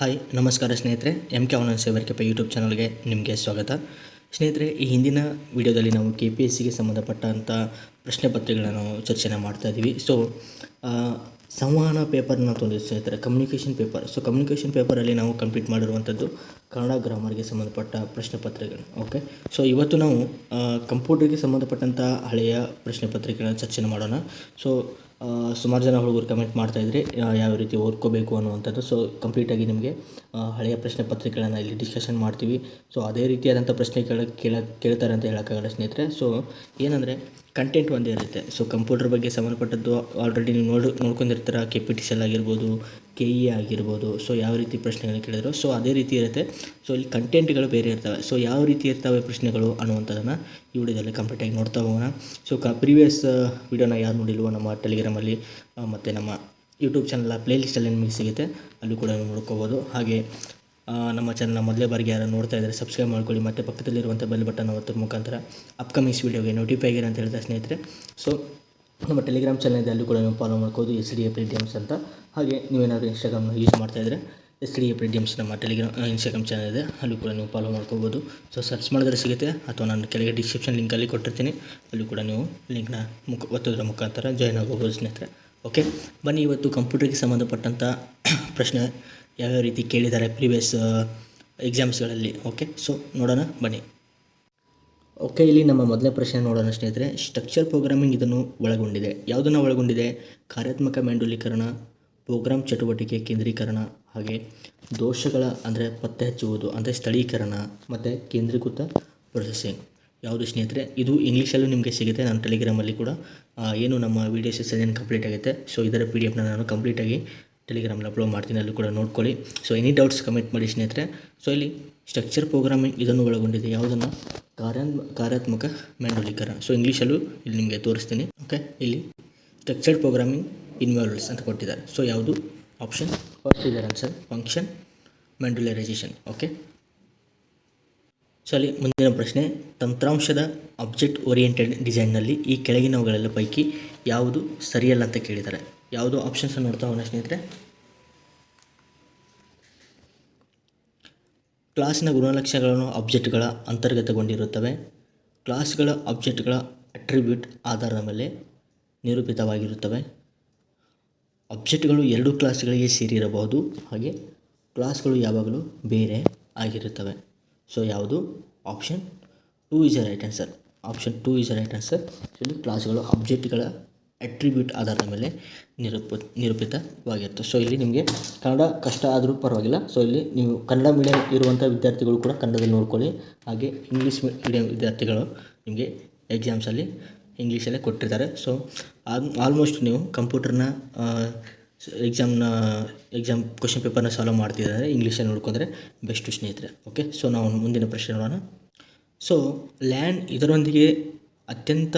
Hi, ನಮಸ್ಕಾರ ಸ್ನೇಹಿತರೆ. M K online ಸೇವರ್ಕೆಪ್ಪ ಯೂಟ್ಯೂಬ್ ಚಾನಲ್ಗೆ ನಿಮಗೆ ಸ್ವಾಗತ. ಸ್ನೇಹಿತರೆ, ಈ ಹಿಂದಿನ ವಿಡಿಯೋದಲ್ಲಿ ನಾವು ಕೆ ಪಿ ಎಸ್ ಸಿಗೆ ಸಂಬಂಧಪಟ್ಟಂಥ ಪ್ರಶ್ನೆ ಪತ್ರಿಕೆಗಳನ್ನು ಚರ್ಚೆನ ಮಾಡ್ತಾ ಇದ್ದೀವಿ. ಸೊ ಸಂವಹನ ಪೇಪರ್ನ ತಂದಿದ್ದು ಸ್ನೇಹಿತರೆ ಕಮ್ಯುನಿಕೇಷನ್ ಪೇಪರ್ ಸೊ ಕಮ್ಯುನಿಕೇಷನ್ ಪೇಪರಲ್ಲಿ ನಾವು ಕಂಪ್ಲೀಟ್ ಮಾಡಿರುವಂಥದ್ದು ಕನ್ನಡ ಗ್ರಾಮರ್ಗೆ ಸಂಬಂಧಪಟ್ಟ ಪ್ರಶ್ನೆ ಪತ್ರಿಕೆಗಳು. ಓಕೆ ಸೊ ಇವತ್ತು ನಾವು ಕಂಪ್ಯೂಟರ್ಗೆ ಸಂಬಂಧಪಟ್ಟಂಥ ಹಳೆಯ ಪ್ರಶ್ನೆ ಪತ್ರಿಕೆಗಳನ್ನ ಚರ್ಚೆನ ಮಾಡೋಣ. ಸೊ ಸುಮಾರು ಜನ ಹುಡುಗರು ಕಮೆಂಟ್ ಮಾಡ್ತಾ ಇದ್ರೆ ಯಾವ ರೀತಿ ಓದ್ಕೋಬೇಕು ಅನ್ನುವಂಥದ್ದು. ಸೊ ಕಂಪ್ಲೀಟಾಗಿ ನಿಮಗೆ ಹಳೆಯ ಪ್ರಶ್ನೆ ಪತ್ರಿಕೆಗಳನ್ನು ಇಲ್ಲಿ ಡಿಸ್ಕಷನ್ ಮಾಡ್ತೀವಿ. ಸೊ ಅದೇ ರೀತಿಯಾದಂಥ ಪ್ರಶ್ನೆ ಕೇಳ ಕೇಳ್ತಾರೆ ಅಂತ ಹೇಳೋಕ್ಕಾಗಲ್ಲ ಸ್ನೇಹಿತರೆ. ಸೊ ಏನಂದರೆ ಕಂಟೆಂಟ್ ಒಂದೇ ಇರುತ್ತೆ. ಸೊ ಕಂಪ್ಯೂಟರ್ ಬಗ್ಗೆ ಸಂಬಂಧಪಟ್ಟದ್ದು ಆಲ್ರೆಡಿ ನೀವು ನೋಡಿ, ನೋಡ್ಕೊಂಡಿರ್ತೀರ K P T C L ಆಗಿರ್ಬೋದು ಕೆ ಇ ಆಗಿರ್ಬೋದು ಸೊ ಯಾವ ರೀತಿ ಪ್ರಶ್ನೆಗಳನ್ನ ಕೇಳಿದ್ರು ಸೊ ಅದೇ ರೀತಿ ಇರುತ್ತೆ. ಸೊ ಇಲ್ಲಿ ಕಂಟೆಂಟ್ಗಳು ಬೇರೆ ಇರ್ತವೆ. ಸೊ ಯಾವ ರೀತಿ ಇರ್ತವೆ ಪ್ರಶ್ನೆಗಳು ಅನ್ನುವಂಥದ್ದನ್ನು ಈ ವಿಡಿಯೋದಲ್ಲಿ ಕಂಪ್ಲೀಟಾಗಿ ನೋಡ್ತಾ ಹೋಗೋಣ. ಸೊ ಕ ಪ್ರೀವಿಯಸ್ ವಿಡಿಯೋನ ಯಾರು ನೋಡಿಲ್ವೋ ನಮ್ಮ ಟೆಲಿಗ್ರಾಮಲ್ಲಿ ಮತ್ತು ನಮ್ಮ ಯೂಟ್ಯೂಬ್ ಚಾನಲ್ ಪ್ಲೇ ಲಿಸ್ಟಲ್ಲಿ ನಿಮಗೆ ಸಿಗುತ್ತೆ. ಅಲ್ಲಿ ಕೂಡ ನೀವು ನೋಡ್ಕೋಬೋದು. ಹಾಗೆ ನಮ್ಮ ಚಾನಲ್ನ ಮೊದಲೇ ಬಾರಿಗೆ ಯಾರು ನೋಡ್ತಾ ಇದ್ದಾರೆ ಸಬ್ಸ್ಕ್ರೈಬ್ ಮಾಡ್ಕೊಳ್ಳಿ. ಮತ್ತು ಪಕ್ಕದಲ್ಲಿರುವಂಥ ಬೆಲ್ ಬಟನ್ ಒತ್ತರ ಮುಖಾಂತರ ಅಪ್ಕಮಿಂಗ್ಸ್ ವೀಡಿಯೋಗೆ ನೋಟಿಫೈ ಆಗಿರೋ ಅಂತ ಹೇಳ್ತಾ ಸ್ನೇಹಿತರೆ. ಸೊ ನಮ್ಮ ಟೆಲಿಗ್ರಾಮ್ ಚಾನಲ್ ಇದೆ. ಅಲ್ಲಿ ಕೂಡ ನೀವು ಫಾಲೋ ಮಾಡ್ಬೋದು. ಎಸ್ ಡಿ ಎ ಅಂತ. ಹಾಗೆ ನೀವೇನಾದರೂ ಇನ್ಸ್ಟಾಗ್ರಾಮ್ನ ಯೂಸ್ ಮಾಡ್ತಾ ಇದ್ದರೆ ಎಸ್ ಡಿ ಎ ಪ್ರಿಡಿಯಮ್ಸ್ ನಮ್ಮ ಟೆಲಿಗ್ರಾಮ್ ಇನ್ಸ್ಟಾಗ್ರಾಮ್ ಚಾನಲ್ ಇದೆ. ಅಲ್ಲೂ ಕೂಡ ನೀವು ಫಾಲೋ ಮಾಡ್ಕೋಬೋದು. ಸೊ ಸರ್ಚ್ ಮಾಡಿದ್ರೆ ಸಿಗುತ್ತೆ. ಅಥವಾ ನಾನು ಕೆಳಗೆ ಡಿಸ್ಕ್ರಿಪ್ಷನ್ ಲಿಂಕಲ್ಲಿ ಕೊಟ್ಟಿರ್ತೀನಿ. ಅಲ್ಲೂ ಕೂಡ ನೀವು ಲಿಂಕ್ನ ಮುಖ ಒತ್ತೋದ್ರ ಮುಖಾಂತರ ಜಾಯ್ನ್ ಆಗೋಬೋದು ಸ್ನೇಹಿತರೆ. ಓಕೆ ಬನ್ನಿ, ಇವತ್ತು ಕಂಪ್ಯೂಟರ್ಗೆ ಸಂಬಂಧಪಟ್ಟಂಥ ಪ್ರಶ್ನೆ ಯಾವ್ಯಾವ ರೀತಿ ಕೇಳಿದ್ದಾರೆ ಪ್ರೀವಿಯಸ್ ಎಕ್ಸಾಮ್ಸ್ಗಳಲ್ಲಿ ಓಕೆ ಸೊ ನೋಡೋಣ, ಬನ್ನಿ. ಓಕೆ ಇಲ್ಲಿ ನಮ್ಮ ಮೊದಲನೇ ಪ್ರಶ್ನೆ ನೋಡೋಣ ಸ್ನೇಹಿತರೆ. ಸ್ಟ್ರಕ್ಚರ್ ಪ್ರೋಗ್ರಾಮಿಂಗ್ ಇದನ್ನು ಒಳಗೊಂಡಿದೆ. ಯಾವುದನ್ನು ಒಳಗೊಂಡಿದೆ? ಕಾರ್ಯಾತ್ಮಕ ಮ್ಯಾಂಡುಲೀಕರಣ ಪ್ರೋಗ್ರಾಮ್ ಚಟುವಟಿಕೆ ಕೇಂದ್ರೀಕರಣ ಹಾಗೆ ದೋಷಗಳ ಅಂದರೆ ಪತ್ತೆ ಹಚ್ಚುವುದು ಅಂದರೆ ಸ್ಥಳೀಕರಣ ಮತ್ತು ಕೇಂದ್ರೀಕೃತ ಪ್ರೊಸೆಸಿಂಗ್ ಯಾವುದು ಸ್ನೇಹಿತರೆ, ಇದು ಇಂಗ್ಲೀಷಲ್ಲೂ ನಿಮಗೆ ಸಿಗುತ್ತೆ. ನಾನು ಟೆಲಿಗ್ರಾಮಲ್ಲಿ ಕೂಡ ಏನು ನಮ್ಮ ವೀಡಿಯೋ ಸೆಷನ್ ಕಂಪ್ಲೀಟ್ ಆಗುತ್ತೆ. ಸೊ ಇದರ ಪಿ ಡಿ ಎಫ್ನ ನಾನು ಕಂಪ್ಲೀಟಾಗಿ ಟೆಲಿಗ್ರಾಮಲ್ಲಿ ಅಪ್ಲೋಡ್ ಮಾಡ್ತೀನಿ. ಅಲ್ಲೂ ಕೂಡ ನೋಡ್ಕೊಳ್ಳಿ. ಸೊ ಎನಿ ಡೌಟ್ಸ್ ಕಮೆಂಟ್ ಮಾಡಿ ಸ್ನೇಹಿತರೆ. ಸೊ ಇಲ್ಲಿ ಸ್ಟ್ರಕ್ಚರ್ ಪ್ರೋಗ್ರಾಮಿಂಗ್ ಇದನ್ನು ಒಳಗೊಂಡಿದೆ. ಯಾವುದನ್ನು? ಕಾರ್ಯ ಕಾರ್ಯಾತ್ಮಕ ಮ್ಯಾಂಡುಲೀಕರಣ ಸೊ ಇಂಗ್ಲೀಷಲ್ಲೂ ಇಲ್ಲಿ ನಿಮಗೆ ತೋರಿಸ್ತೀನಿ. ಓಕೆ ಇಲ್ಲಿ ಸ್ಟ್ರಕ್ಚರ್ಡ್ ಪ್ರೋಗ್ರಾಮಿಂಗ್ ಇನ್ವಾಲ್ವ್ಸ್ ಅಂತ ಕೊಟ್ಟಿದ್ದಾರೆ. ಸೊ ಯಾವುದು? ಆಪ್ಷನ್ ಫಸ್ಟ್ ಇದರ answer function modularisation okay so ಅಲ್ಲಿ ಮುಂದಿನ ಪ್ರಶ್ನೆ. ತಂತ್ರಾಂಶದ ಆಬ್ಜೆಕ್ಟ್ ಓರಿಯೆಂಟೆಡ್ ಡಿಸೈನ್ನಲ್ಲಿ ಈ ಕೆಳಗಿನವುಗಳೆಲ್ಲ ಪೈಕಿ ಯಾವುದು ಸರಿಯಲ್ಲ ಅಂತ ಕೇಳಿದ್ದಾರೆ. ಯಾವುದು ಆಪ್ಷನ್ಸ್ ನೋಡ್ತಾ ಹೋಗೋಣ ಸ್ನೇಹಿತರೆ. ಕ್ಲಾಸಿನ ಗುಣಲಕ್ಷಣಗಳನ್ನು ಆಬ್ಜೆಕ್ಟ್ಗಳ ಅಂತರ್ಗತಗೊಂಡಿರುತ್ತವೆ. ಕ್ಲಾಸ್ಗಳ ಆಬ್ಜೆಕ್ಟ್ಗಳ ಅಟ್ರಿಬ್ಯೂಟ್ ಆಧಾರದ ಮೇಲೆ ನಿರೂಪಿತವಾಗಿರುತ್ತವೆ. ಆಬ್ಜೆಕ್ಟ್ಗಳು ಎರಡು ಕ್ಲಾಸ್ಗಳಿಗೆ ಸೇರಿರಬಹುದು. ಹಾಗೆ ಕ್ಲಾಸ್ಗಳು ಯಾವಾಗಲೂ ಬೇರೆ ಆಗಿರುತ್ತವೆ. ಸೊ ಯಾವುದು? Option two is a right answer option two is a right answer ಇಲ್ಲಿ ಕ್ಲಾಸ್ಗಳು ಅಬ್ಜೆಕ್ಟ್ಗಳ ಅಟ್ರಿಬ್ಯೂಟ್ ಆಧಾರದ ಮೇಲೆ ನಿರೂಪ, ನಿರೂಪಿತವಾಗಿರುತ್ತೆ. ಸೊ ಇಲ್ಲಿ ನಿಮಗೆ ಕನ್ನಡ ಕಷ್ಟ ಆದರೂ ಪರವಾಗಿಲ್ಲ. ಸೊ ಇಲ್ಲಿ ನೀವು ಕನ್ನಡ ಮೀಡಿಯಂ ಇರುವಂಥ ವಿದ್ಯಾರ್ಥಿಗಳು ಕೂಡ ಕನ್ನಡದಲ್ಲಿ ನೋಡ್ಕೊಳ್ಳಿ. ಹಾಗೆ ಇಂಗ್ಲೀಷ್ ಮೀಡಿಯಂ ವಿದ್ಯಾರ್ಥಿಗಳು ನಿಮಗೆ ಎಕ್ಸಾಮ್ಸಲ್ಲಿ ಇಂಗ್ಲೀಷಲ್ಲೇ ಕೊಟ್ಟಿರ್ತಾರೆ. ಸೊ ಆಲ್ಮೋಸ್ಟ್ ನೀವು ಕಂಪ್ಯೂಟರ್ನ ಎಕ್ಸಾಮ್ನ ಎಕ್ಸಾಮ್ ಕ್ವಶನ್ ಪೇಪರ್ನ ಸಾಲ್ವ್ ಮಾಡ್ತಿದ್ದಾರೆ. ಇಂಗ್ಲೀಷಲ್ಲಿ ನೋಡ್ಕೊಂಡ್ರೆ ಬೆಸ್ಟು ಸ್ನೇಹಿತರೆ. ಓಕೆ ಸೊ ನಾವು ಮುಂದಿನ ಪ್ರಶ್ನೆ ನೋಡೋಣ. ಸೊ ಲ್ಯಾಂಡ್ ಇದರೊಂದಿಗೆ ಅತ್ಯಂತ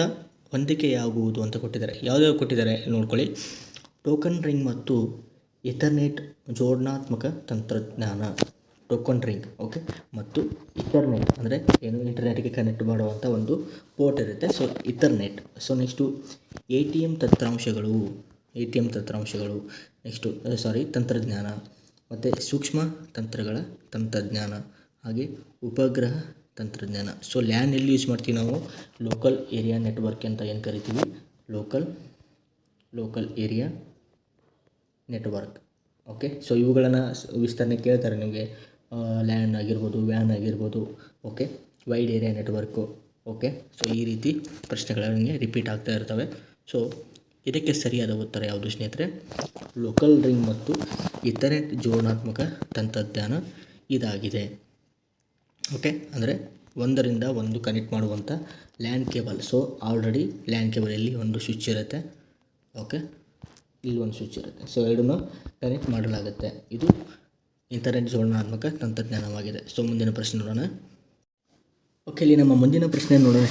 ಹೊಂದಿಕೆಯಾಗುವುದು ಅಂತ ಕೊಟ್ಟಿದ್ದಾರೆ. ಯಾವ್ದಾವ್ದು ಕೊಟ್ಟಿದ್ದಾರೆ ನೋಡ್ಕೊಳ್ಳಿ. ಟೋಕನ್ ರಿಂಗ್ ಮತ್ತು ಇಥರ್ನೆಟ್ ಜೋಡಣಾತ್ಮಕ ತಂತ್ರಜ್ಞಾನ. ಟೋಕನ್ ರಿಂಗ್ ಓಕೆ ಮತ್ತು ಇಥರ್ನೆಟ್ ಅಂದರೆ ಏನು ಇಂಟರ್ನೆಟ್ಗೆ ಕನೆಕ್ಟ್ ಮಾಡುವಂಥ ಒಂದು ಪೋರ್ಟ್ ಇರುತ್ತೆ. So ethernet so next A T M ತಂತ್ರಾಂಶಗಳು A T M ತಂತ್ರಾಂಶಗಳು ನೆಕ್ಸ್ಟು ಸಾರಿ ತಂತ್ರಜ್ಞಾನ, ಮತ್ತು ಸೂಕ್ಷ್ಮ ತಂತ್ರಗಳ ತಂತ್ರಜ್ಞಾನ, ಹಾಗೆ ಉಪಗ್ರಹ ತಂತ್ರಜ್ಞಾನ. ಸೊ ಲ್ಯಾನ್ ಎಲ್ಲಿ ಯೂಸ್ ಮಾಡ್ತೀವಿ ನಾವು? ಲೋಕಲ್ ಏರಿಯಾ ನೆಟ್ವರ್ಕ್ ಅಂತ ಏನು ಕರಿತೀವಿ? Local local area network okay so ಇವುಗಳನ್ನು ವಿಸ್ತರಣೆ ಕೇಳ್ತಾರೆ ನಿಮಗೆ. ಲ್ಯಾಂಡ್ ಆಗಿರ್ಬೋದು ವ್ಯಾನ್ ಆಗಿರ್ಬೋದು okay wide area network okay so ಈ ರೀತಿ ಪ್ರಶ್ನೆಗಳು ನಿಮಗೆ ರಿಪೀಟ್ ಆಗ್ತಾ ಇರ್ತವೆ. ಸೊ ಇದಕ್ಕೆ ಸರಿಯಾದ ಉತ್ತರ ಯಾವುದು ಸ್ನೇಹಿತರೆ? ಲೋಕಲ್ ರಿಂಗ್ ಮತ್ತು ಇತರೆ ಜೋಡಣಾತ್ಮಕ ತಂತ್ರಜ್ಞಾನ ಇದಾಗಿದೆ. ಓಕೆ ಅಂದರೆ ಒಂದರಿಂದ ಒಂದು ಕನೆಕ್ಟ್ ಮಾಡುವಂಥ LAN cable so already LAN ಕೇಬಲಲ್ಲಿ ಒಂದು ಸ್ವಿಚ್ ಇರುತ್ತೆ. ಓಕೆ ಇಲ್ಲಿ ಒಂದು ಸ್ವಿಚ್ ಇರುತ್ತೆ. ಸೊ ಎರಡನ್ನೂ ಕನೆಕ್ಟ್ ಮಾಡಲಾಗುತ್ತೆ. ಇದು ಇಂಟರ್ನೆಟ್ ಜೋಡಣಾತ್ಮಕ ತಂತ್ರಜ್ಞಾನವಾಗಿದೆ. ಸೊ, ಮುಂದಿನ ಪ್ರಶ್ನೆ ನೋಡೋಣ. ಓಕೆ ಇಲ್ಲಿ ನಮ್ಮ ಮುಂದಿನ ಪ್ರಶ್ನೆ ನೋಡೋಣ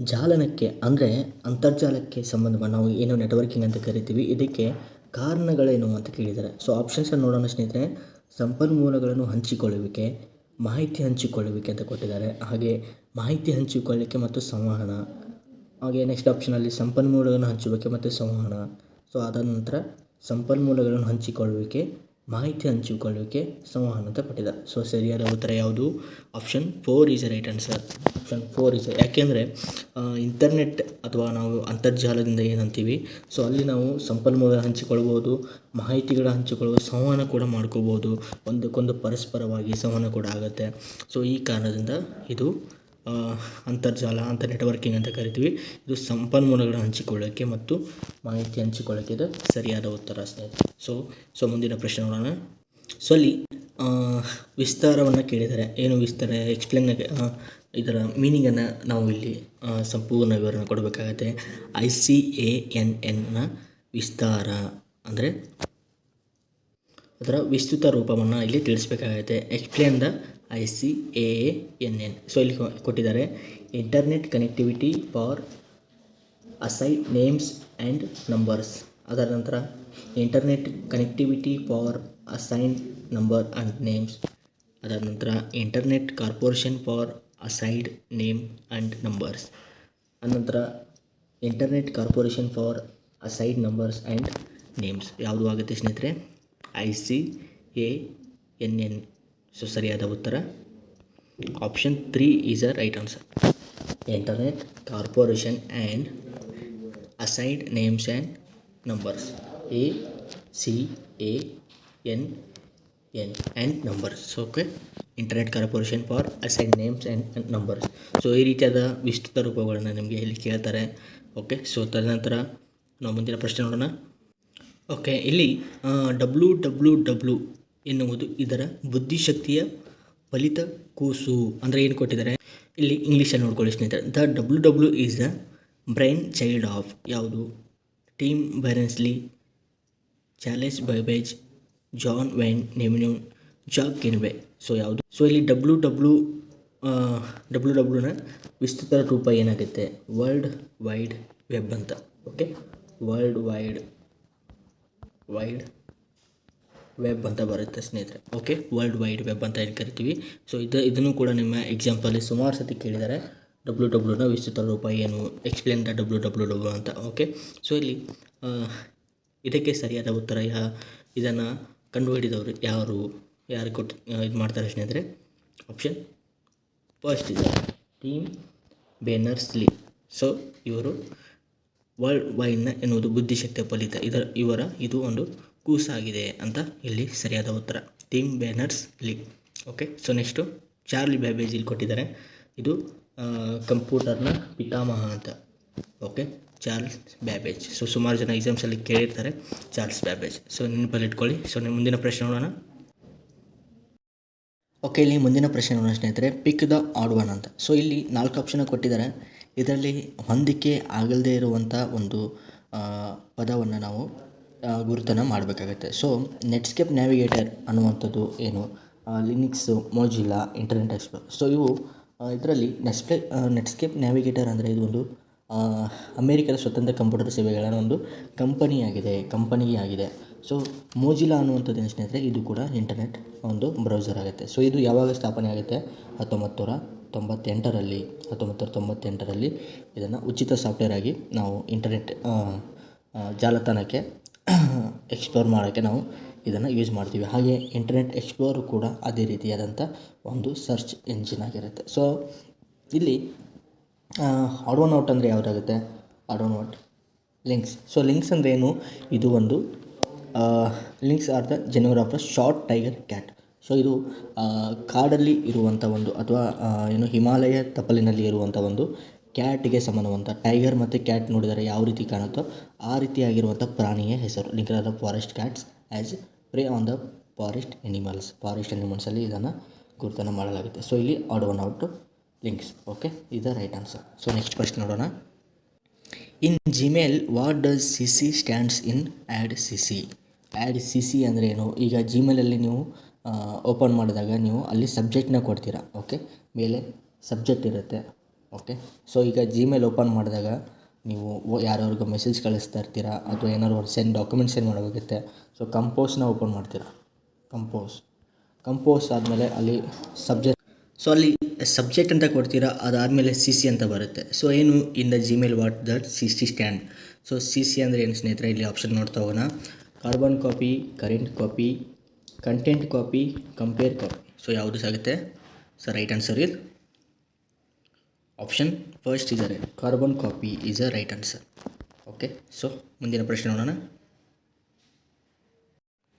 ಜಾಲನಕ್ಕೆ, ಅಂದರೆ ಅಂತರ್ಜಾಲಕ್ಕೆ ಸಂಬಂಧ ನಾವು ಏನು ನೆಟ್ವರ್ಕಿಂಗ್ ಅಂತ ಕರಿತೀವಿ. ಇದಕ್ಕೆ ಕಾರಣಗಳೇನು ಅಂತ ಕೇಳಿದ್ದಾರೆ. ಸೊ ಆಪ್ಷನ್ಸನ್ನು ನೋಡೋಣ ಸ್ನೇಹಿತರೆ. ಸಂಪನ್ಮೂಲಗಳನ್ನು ಹಂಚಿಕೊಳ್ಳುವಿಕೆ, ಮಾಹಿತಿ ಹಂಚಿಕೊಳ್ಳುವಿಕೆ ಅಂತ ಕೊಟ್ಟಿದ್ದಾರೆ. ಹಾಗೆ ಮಾಹಿತಿ ಹಂಚಿಕೊಳ್ಳಿಕ್ಕೆ ಮತ್ತು ಸಂವಹನ. ಹಾಗೆ ನೆಕ್ಸ್ಟ್ ಆಪ್ಷನಲ್ಲಿ ಸಂಪನ್ಮೂಲಗಳನ್ನು ಹಂಚುವಿಕೆ ಮತ್ತು ಸಂವಹನ. ಸೊ ಅದಾದ ನಂತರ ಸಂಪನ್ಮೂಲಗಳನ್ನು ಹಂಚಿಕೊಳ್ಳುವಿಕೆ ಮಾಹಿತಿ ಹಂಚಿಕೊಳ್ಳುವಿಕೆ ಸಂವಹನದ ಪಟ್ಟಿದ ಸೊ ಸರಿಯಾದ ಉತ್ತರ ಯಾವುದು? Option four is right answer option four is ಯಾಕೆಂದರೆ ಇಂಟರ್ನೆಟ್ ಅಥವಾ ನಾವು ಅಂತರ್ಜಾಲದಿಂದ ಏನಂತೀವಿ ಸೊ ಅಲ್ಲಿ ನಾವು ಸಂಪನ್ಮೂಲ ಹಂಚಿಕೊಳ್ಬೋದು, ಮಾಹಿತಿಗಳ ಹಂಚಿಕೊಳ್ಳುವ ಸಂವಹನ ಕೂಡ ಮಾಡ್ಕೋಬೋದು ಒಂದಕ್ಕೊಂದು ಪರಸ್ಪರವಾಗಿ ಸಂವಹನ ಕೂಡ ಆಗುತ್ತೆ. ಸೊ ಈ ಕಾರಣದಿಂದ ಇದು ಅಂತರ್ಜಾಲ ಅಂತ ನೆಟ್ವರ್ಕಿಂಗ್ ಅಂತ ಕರಿತೀವಿ. ಇದು ಸಂಪನ್ಮೂಲಗಳ ಹಂಚಿಕೊಳ್ಳೋಕ್ಕೆ ಮತ್ತು ಮಾಹಿತಿ ಹಂಚಿಕೊಳ್ಳೋಕ್ಕೆ ಇದು ಸರಿಯಾದ ಉತ್ತರ ಸ್ನೇಹಿತರೆ. ಸೊ ಸೊ ಮುಂದಿನ ಪ್ರಶ್ನೆ ನೋಡೋಣ. ಸೊ ಅಲ್ಲಿ ವಿಸ್ತಾರವನ್ನು ಕೇಳಿದ್ದಾರೆ. ಏನು ವಿಸ್ತಾರ? ಎಕ್ಸ್ಪ್ಲೇನ್ ಇದರ ಮೀನಿಂಗನ್ನು ನಾವು ಇಲ್ಲಿ ಸಂಪೂರ್ಣ ವಿವರಣೆ ಕೊಡಬೇಕಾಗತ್ತೆ. ಐ ಸಿ ಎ ಎನ್ ಎನ್ನ ವಿಸ್ತಾರ ಅಂದರೆ ಅದರ ವಿಸ್ತೃತ ರೂಪವನ್ನು ಇಲ್ಲಿ ತಿಳಿಸ್ಬೇಕಾಗತ್ತೆ. Explain the I C A N N so ಇಲ್ಲಿ ಕೊಟ್ಟಿದ್ದಾರೆ. Internet connectivity for aside names and numbers ಅದರ ನಂತರ internet connectivity for assign number and names ಅದರ ನಂತರ internet corporation for aside name and numbers ಅನಂತರ internet corporation for aside numbers and names ಯಾವುದು ಆಗುತ್ತೆ ಸ್ನೇಹಿತರೆ? I C A N N so ಸರಿಯಾದ ಉತ್ತರ? Option three is a right answer internet corporation and aside names and numbers A C A N N and numbers okay internet corporation for aside names and numbers so ಈ ರೀತಿಯಾದ ವಿಸ್ತೃತ ರೂಪಗಳನ್ನು ನಿಮಗೆ ಇಲ್ಲಿ ಕೇಳ್ತಾರೆ. Okay so ತದನಂತರ ನಾವು ಮುಂದಿನ ಪ್ರಶ್ನೆ ನೋಡೋಣ. ಓಕೆ ಇಲ್ಲಿ ಡಬ್ಲ್ಯೂ ಡಬ್ಲ್ಯೂ ಡಬ್ಲ್ಯೂ ಎನ್ನುವುದು ಇದರ ಬುದ್ಧಿಶಕ್ತಿಯ ಫಲಿತ ಕೂಸು ಅಂದರೆ ಏನು ಕೊಟ್ಟಿದ್ದಾರೆ? ಇಲ್ಲಿ ಇಂಗ್ಲೀಷಲ್ಲಿ ನೋಡ್ಕೊಳ್ಳಿ ಸ್ನೇಹಿತರೆ. The W W is the brainchild of ಯಾವುದು? Tim Berners Lee Charles Babbage John von Neumann Jack Kenway so ಯಾವುದು? ಸೊ ಇಲ್ಲಿ ಡಬ್ಲ್ಯೂ ಡಬ್ಲ್ಯೂ ಡಬ್ಲ್ಯೂ ಡಬ್ಲ್ಯೂನ ವಿಸ್ತೃತ ರೂಪ ಏನಾಗುತ್ತೆ? ವರ್ಲ್ಡ್ ವೈಡ್ ವೆಬ್ ಅಂತ. Okay world wide wide web ಅಂತ ಬರುತ್ತೆ ಸ್ನೇಹಿತರೆ. ಓಕೆ ವರ್ಲ್ಡ್ ವೈಡ್ ವೆಬ್ ಅಂತ ಏನು ಕರಿತೀವಿ? ಸೊ ಇದು, ಇದನ್ನು ಕೂಡ ನಿಮ್ಮ ಎಕ್ಸಾಂಪಲ್ಲಿ ಸುಮಾರು ಸತಿ ಕೇಳಿದ್ದಾರೆ ಡಬ್ಲ್ಯೂ ಡಬ್ಲ್ಯೂನ ವಿಸ್ತೃತ ರೂಪ ಏನು? Explain the W W W ಅಂತ. ಓಕೆ ಸೊ ಇಲ್ಲಿ ಇದಕ್ಕೆ ಸರಿಯಾದ ಉತ್ತರ ಯಾ, ಇದನ್ನು ಕಂಡುಹಿಡಿದವರು ಯಾರು? ಯಾರು ಕೊಟ್ಟು ಇದು ಮಾಡ್ತಾರೆ ಸ್ನೇಹಿತರೆ? ಆಪ್ಷನ್ ಫಸ್ಟ್ ಇದೆ ಟೀಮ್ ಬೇನರ್ಸ್ಲಿ ಸೊ ಇವರು ವರ್ಲ್ಡ್ ವೈಡ್ನ ಎನ್ನುವುದು ಬುದ್ಧಿಶಕ್ತಿಯ ಫಲಿತ. ಇದರ, ಇವರ, ಇದು ಒಂದು ಕೂಸಾಗಿದೆ ಅಂತ ಇಲ್ಲಿ ಸರಿಯಾದ ಉತ್ತರ. Tim Berners Lee okay so next Charlie Babbage ಇಲ್ಲಿ ಕೊಟ್ಟಿದ್ದಾರೆ. ಇದು ಕಂಪ್ಯೂಟರ್ನ ಪಿತಾಮಹ ಅಂತ. Okay Charles Babbage. ಸೊ ಸುಮಾರು ಜನ ಎಕ್ಸಾಮ್ಸಲ್ಲಿ ಕೇಳಿರ್ತಾರೆ ಚಾರ್ಲ್ಸ್ ಬ್ಯಾಬೇಜ್. ಸೊ ನೆನಪಲ್ಲಿ ಇಟ್ಕೊಳ್ಳಿ. ಸೊ ನಿಮ್ಮ ಮುಂದಿನ ಪ್ರಶ್ನೆ ನೋಡೋಣ. ಓಕೆ ಇಲ್ಲಿ ಮುಂದಿನ ಪ್ರಶ್ನೆ ನೋಡೋಣ ಸ್ನೇಹಿತರೆ. ಪಿಕ್ ದ ಆಡ್ ಒನ್ ಅಂತ. ಸೊ ಇಲ್ಲಿ ನಾಲ್ಕು ಆಪ್ಷನ್ ಕೊಟ್ಟಿದ್ದಾರೆ. ಇದರಲ್ಲಿ ಹೊಂದಿಕೆ ಆಗಲ್ಲದೆ ಇರುವಂಥ ಒಂದು ಪದವನ್ನು ನಾವು ಗುರುತನ್ನು ಮಾಡಬೇಕಾಗತ್ತೆ. ಸೊ ನೆಟ್ಸ್ಕೇಪ್ ನ್ಯಾವಿಗೇಟರ್ ಅನ್ನುವಂಥದ್ದು ಏನು? Linux Mozilla internet explore so ಇವು ಇದರಲ್ಲಿ ನೆಟ್ಸ್ಪ್ಲೇ ನೆಟ್ಸ್ಕೇಪ್ ನ್ಯಾವಿಗೇಟರ್ ಅಂದರೆ ಇದು ಒಂದು ಅಮೇರಿಕದ ಸ್ವತಂತ್ರ ಕಂಪ್ಯೂಟರ್ ಸೇವೆಗಳ ಒಂದು ಕಂಪನಿಯಾಗಿದೆ ಕಂಪನಿಯಾಗಿದೆ. ಸೊ ಮೋಜಿಲಾ ಅನ್ನುವಂಥದ್ದು ಏನು ಸ್ನೇಹಿತರೆ, ಇದು ಕೂಡ ಇಂಟರ್ನೆಟ್ ಒಂದು ಬ್ರೌಸರ್ ಆಗುತ್ತೆ. ಸೊ ಇದು ಯಾವಾಗ ಸ್ಥಾಪನೆ ಆಗುತ್ತೆ? ಹತ್ತೊಂಬತ್ತು ನೂರ ತೊಂಬತ್ತೆಂಟರಲ್ಲಿ ಹತ್ತೊಂಬತ್ತು ನೂರ ತೊಂಬತ್ತೆಂಟರಲ್ಲಿ ಇದನ್ನು ಉಚಿತ ಸಾಫ್ಟ್ವೇರ್ ಆಗಿ ನಾವು ಇಂಟರ್ನೆಟ್ ಜಾಲತಾಣಕ್ಕೆ ಎಕ್ಸ್ಪ್ಲೋರ್ ಮಾಡೋಕ್ಕೆ ನಾವು ಇದನ್ನು ಯೂಸ್ ಮಾಡ್ತೀವಿ. ಹಾಗೆ ಇಂಟರ್ನೆಟ್ ಎಕ್ಸ್ಪ್ಲೋರ್ ಕೂಡ ಅದೇ ರೀತಿಯಾದಂಥ ಒಂದು ಸರ್ಚ್ ಎಂಜಿನ್ ಆಗಿರುತ್ತೆ. ಸೊ ಇಲ್ಲಿ ಆಡೋನ್ ಔಟ್ ಅಂದರೆ ಯಾವುದಾಗುತ್ತೆ? ಔಟ್ ಲಿಂಕ್ಸ್ ಸೊ ಲಿಂಕ್ಸ್ ಅಂದರೆ ಏನು? ಇದು ಒಂದು lynx are the the short tiger cat so ಇದು ಕಾಡಲ್ಲಿ ಇರುವಂಥ ಒಂದು ಅಥವಾ ಏನು ಹಿಮಾಲಯ ತಪ್ಪಲಿನಲ್ಲಿ ಇರುವಂಥ ಒಂದು ಕ್ಯಾಟ್ಗೆ ಸಂಬಂಧವಂಥ ಟೈಗರ್ ಮತ್ತು ಕ್ಯಾಟ್ ನೋಡಿದರೆ ಯಾವ ರೀತಿ ಕಾಣುತ್ತೋ ಆ ರೀತಿಯಾಗಿರುವಂಥ ಪ್ರಾಣಿಯ ಹೆಸರು. Lynx are forest cats as prey on the forest animals forest ಎನಿಮಲ್ಸಲ್ಲಿ ಇದನ್ನು ಗುರುತನ್ನು ಮಾಡಲಾಗುತ್ತೆ. ಸೊ ಇಲ್ಲಿ odd one out lynx okay ಇದು right answer so next question ನೋಡೋಣ. In Gmail what does C C stands in add C C add C C ಅಂದರೆ ಏನು? ಈಗ ಜಿಮೇಲಲ್ಲಿ ನೀವು ಓಪನ್ ಮಾಡಿದಾಗ ನೀವು ಅಲ್ಲಿ ಸಬ್ಜೆಕ್ಟ್ನ ಕೊಡ್ತೀರಾ. ಓಕೆ ಮೇಲೆ ಸಬ್ಜೆಕ್ಟ್ ಇರುತ್ತೆ. ಓಕೆ ಸೊ ಈಗ ಜಿಮೇಲ್ ಓಪನ್ ಮಾಡಿದಾಗ ನೀವು ಯಾರ್ಯಾರಿಗೂ ಮೆಸೇಜ್ ಕಳಿಸ್ತಾ ಇರ್ತೀರಾ ಅಥವಾ ಏನಾದ್ರು ಅವ್ರು ಸೆಂಡ್ ಡಾಕ್ಯುಮೆಂಟ್ ಸೆಂಡ್ ಮಾಡೋಕ್ಕಾಗುತ್ತೆ ಸೊ ಕಂಪೋಸ್ನ ಓಪನ್ ಮಾಡ್ತೀರಾ? ಕಂಪೋಸ್ ಕಂಪೋಸ್ ಆದಮೇಲೆ ಅಲ್ಲಿ ಸಬ್ಜೆಕ್ಟ್ ಸೊ ಅಲ್ಲಿ ಸಬ್ಜೆಕ್ಟ್ ಅಂತ ಕೊಡ್ತೀರಾ, ಅದಾದಮೇಲೆ ಸಿ ಸಿ ಅಂತ ಬರುತ್ತೆ. ಸೊ ಏನು in the Gmail what that C C stand so C C ಅಂದರೆ ಏನು ಸ್ನೇಹಿತರೆ, ಇಲ್ಲಿ ಆಪ್ಷನ್ ನೋಡ್ತಾ ಹೋಗೋಣ. Carbon copy current copy content copy compare copy so ಯಾವುದು ಸಾಗುತ್ತೆ? So right answer is option first is right carbon copy is a right answer okay so ಮುಂದಿನ ಪ್ರಶ್ನೆ ನೋಡೋಣ.